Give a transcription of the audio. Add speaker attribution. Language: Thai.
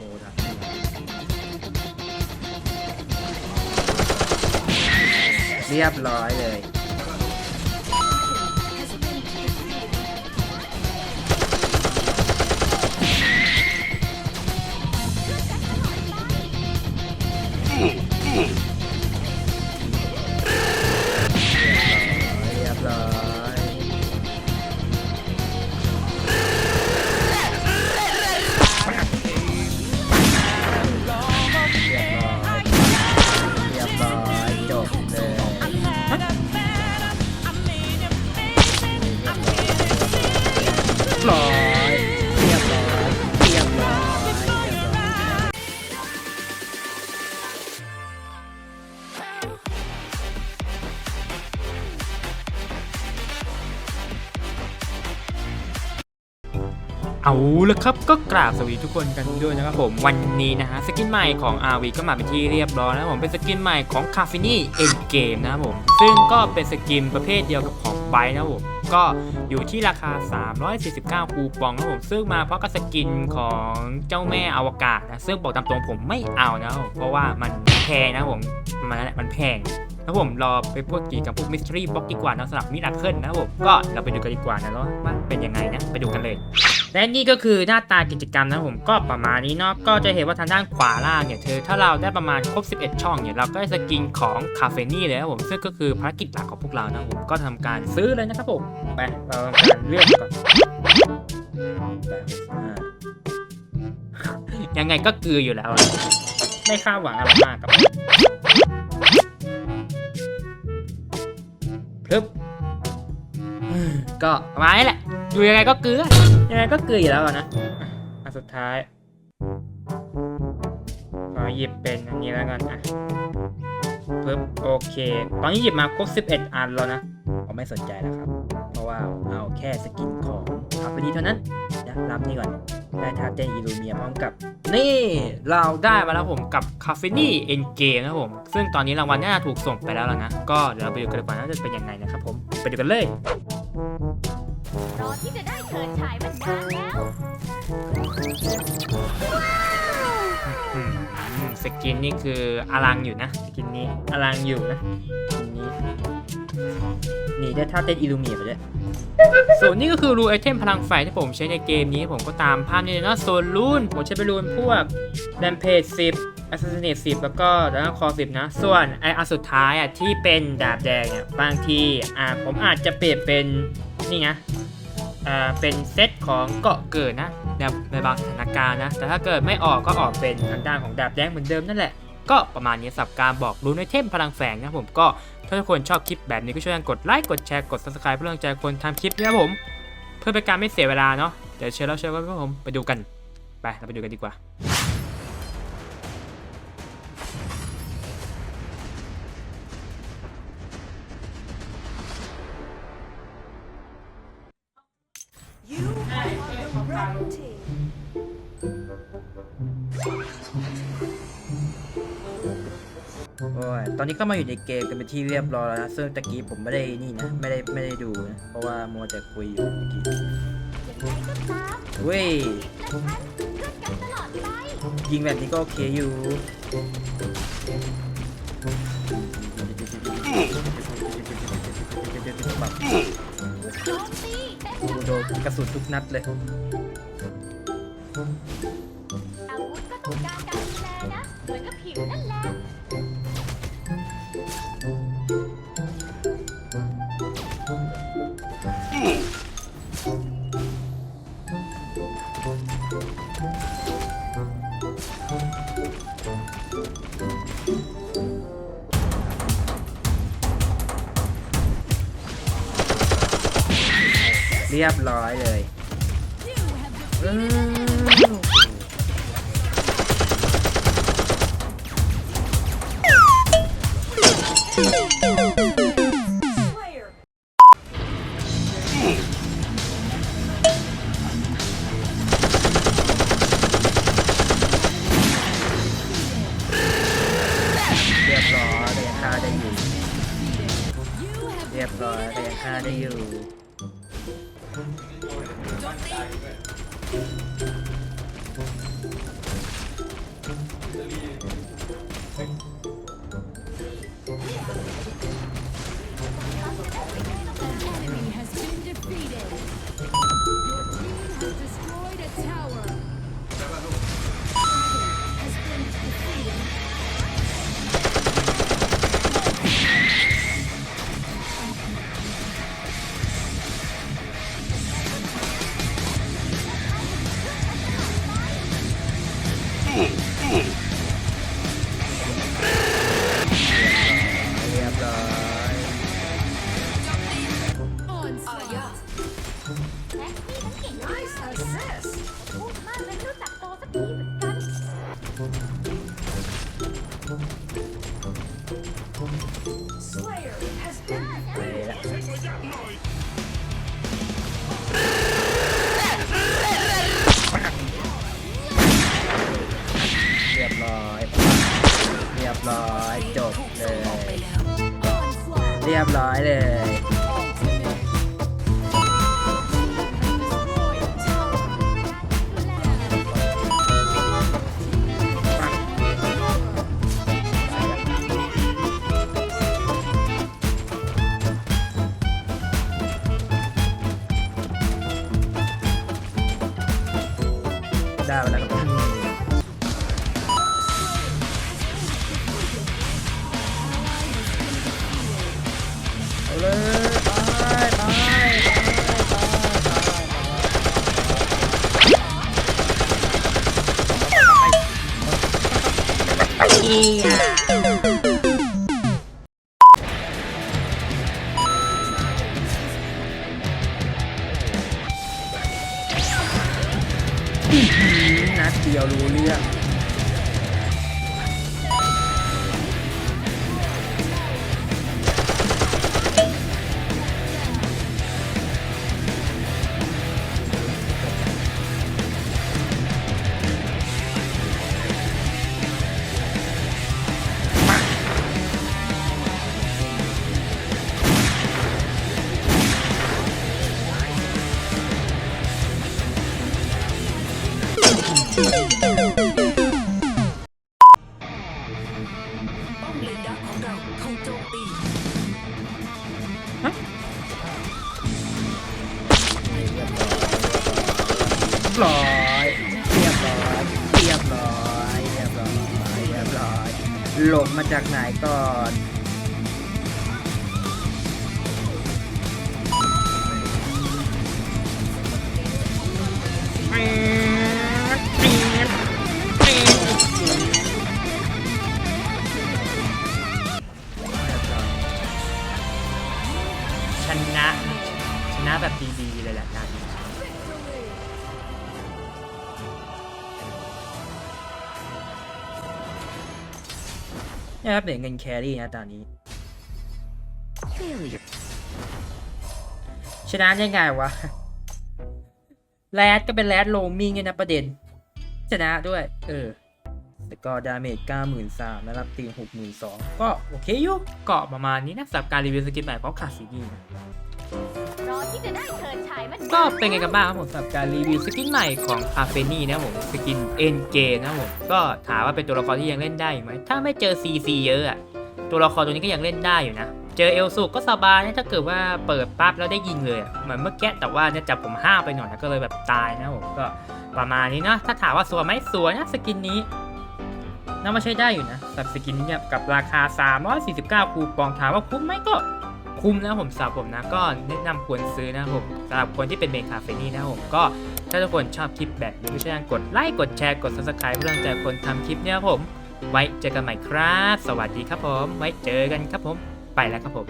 Speaker 1: โกดักเรียบร้อยเลยอืม บร้อยเรียบร้อยเรียบร้อยเอา
Speaker 2: ละครับก็กราบสวัสดีทุกคนกันด้วยนะครับผมวันนี้นะฮะสกินใหม่ของ RV ก็มาเป็นที่เรียบร้อยแล้วผมเป็นสกินใหม่ของ c a f i n i e End Game นะครับผม ซึ่งก็เป็นสกินประเภทเดียวกับของไบนะครับผม ก็อยู่ที่ราคา 349 คูปองนะผมซึ่งมาเพราะกับสกินของเจ้าแม่อวกาศนะซึ่งบอกตามตรงผมไม่เอานะผมเพราะว่ามันแพงนะผมมันนั่นแหละมันแพงแล้วผมรอไปพวกกี่กับพวกมิสทรีบล็อกดีกว่านะสำหรับมิราเคิลนะผมก็เราไปดูกันดีกว่านะว่าเป็นยังไงนะไปดูกันเลย และนี่ก็คือหน้าตากิจกรรมนะผมก็ประมาณนี้เนาะก็จะเห็นว่าทางด้านขวาล่างเนี่ยเธอถ้าเราได้ประมาณครบ 11 ช่องเนี่ยเราก็ได้สกินของคาเฟนี่เลยนะผมซึ่งก็คือภารกิจหลักของพวกเรานะผมก็ทำการซื้อเลยนะครับผมไปเราทำการเลือกก่อนยังไงก็คืออยู่แล้วไม่คาดหวังอะไรมากกับปึ๊บก็ประมาณนี้แหละ อยู่ยังไงก็เกลือ ยังไงก็เกลืออยู่แล้วอะนะอะอันสุดท้ายขอหยิบเป็นอันนี้แล้วกันอะปึ๊บโอเค ตอนนี้หยิบมาครบ 11 อันแล้วนะ
Speaker 1: ผมไม่สนใจแล้วครับ เพราะว่าเอาแค่สกินของคาเฟนีเท่านั้นนะรับนี่ก่อน ได้ทาเต้นอิลูเมียพร้อมกับ
Speaker 2: นี่เราได้มาแล้วผมกับ c a f e n i e End Game นะครับผม ซึ่งตอนนี้รางวัลน่าจะถูกส่งไปแล้วแล้วนะ ก็เดี๋ยวเราไปดูกันดีกว่าว่าจะเป็นยังไงนะครับผม ไปดูกันเลย
Speaker 3: รอที่จะได้เชิญฉา
Speaker 2: สกินนี่คืออลังอยู่นะสกินนี้อลังอยู่นะสกินนี้
Speaker 1: นี่ได้ท่าเต้นอิลูเมียไปด้วย
Speaker 2: ส่วนนี้ก็คือรูไอเทมพลังไฟที่ผมใช้ในเกมนี้ผมก็ตามภาพนี้เลยเนาะส่วนรูนผมใช้ไปรูนพวก r a m p a g e 10 Assassinate 10แล้วก็ด a นคอ10นะ ส่วนไออันสุดท้ายอะที่เป็นดาบแดงเนี่ยบางทีอ่าผมอาจจะเปลี่ยนเป็นนี่นะอ่าเป็นเซตของเกาะเกิดนะ ในในบางสถานการณ์นะ แต่ถ้าเกิดไม่ออกก็ออกเป็นทางด้านของดาบแดงเหมือนเดิมนั่นแหละ ก็ประมาณนี้สับการบอกรู้ในเทมพลังแฝงนะผมก็ถ้าทุกคนชอบคลิปแบบนี้ก็ช่วยกันกดไลค์กดแชร์กด subscribe เพื่อเป็นกำลังใจคนทำคลิปนะครับผม เพื่อเป็นการไม่เสียเวลาเนาะเดี๋ยวเชิญแล้วเชิญก็ผมไปดูกัน ไปเราไปดูกันดีกว่า
Speaker 1: โอ้ยตอนนี้ก็มาอยู่ในเกมกันเป็นที่เรียบร้อยแล้วนะซึ่งตะกี้ผมไม่ได้นี่นะ ไม่ได้ไม่ได้ดูนะ เพราะว่ามัวแต่คุยอยู่เมื่อกี้เว้ยยิงแบบนี้ก็โอเคอยู่แบบ
Speaker 3: โอ้
Speaker 1: โดนกระสุนทุกนัดเลย
Speaker 3: อาวุธก็ต้องการการดูแลนะ เหมือนกับผิวนั่นแหละ
Speaker 1: เรียบร้อยเลยเรียบร้อยแต่ยังฆ่าได้อยู่ เรียบร้อยแต่ยังฆ่าได้อยู่ Thank you. ยบร้อย
Speaker 3: จ
Speaker 1: บเลย เรียบร้อยเลย นัดเดียวรู้เรื่อง มาจากไหนก่อน
Speaker 2: ชนะ ชนะแบบดีๆเลยแหละการนี้
Speaker 1: เนี่ยครับเหรียญเงินแครี่นะตอนนี้ ชนะยังไงวะ แรดก็เป็นแรดโลมิงเนี่ยนะประเด็น ชนะด้วย เออแล้วก็ดาเมจ93,000แล้วรับตี 62,000 ก็โอเคอยู่
Speaker 2: ก็ประมาณนี้นะสำหรับการรีวิวสกินใหม่ของคาซินี่นะ
Speaker 3: รอที่จะได้เชิญชายมัน
Speaker 2: ก็เป็นไงกันบ้างครับผมสำหรับการรีวิวสกินใหม่ของคาเฟนี่นะครับผมสกินเอ็นเกนะครับผมก็ถามว่าเป็นตัวละครที่ยังเล่นได้อยู่ไหมถ้าไม่เจอซีซีเยอะอะตัวละครตัวนี้ก็ยังเล่นได้อยู่นะ เจอเอลซูก็สบายนะถ้าเกิดว่าเปิดปั๊บแล้วได้ยิงเลยเหมือนเมื่อกี้แต่ว่าเนี่ยจับผมห้าไปหน่อยนะก็เลยแบบตายนะผมก็ประมาณนี้นะถ้าถามว่าสวยไหมสวยนะสกินนี้น่ามาใช้ได้อยู่นะสำหรับสกินนี้เนี่ยกับราคา 349 คูปองถามว่าคุ้มไหมก็ คุ้มนะผมสำหรับผมนะก็แนะนำควรซื้อนะผมสำหรับคนที่เป็นเมคคาเฟนี่นะผมก็ถ้าทุกคนชอบคลิปแบบนี้ก็ช่วยกดไลค์กดแชร์กด subscribe เพื่อเป็นกำลังใจคนทำคลิปเนี่ยผม ไว้เจอกันใหม่ครับ สวัสดีครับผม ไว้เจอกันครับผม ไปแล้วครับผม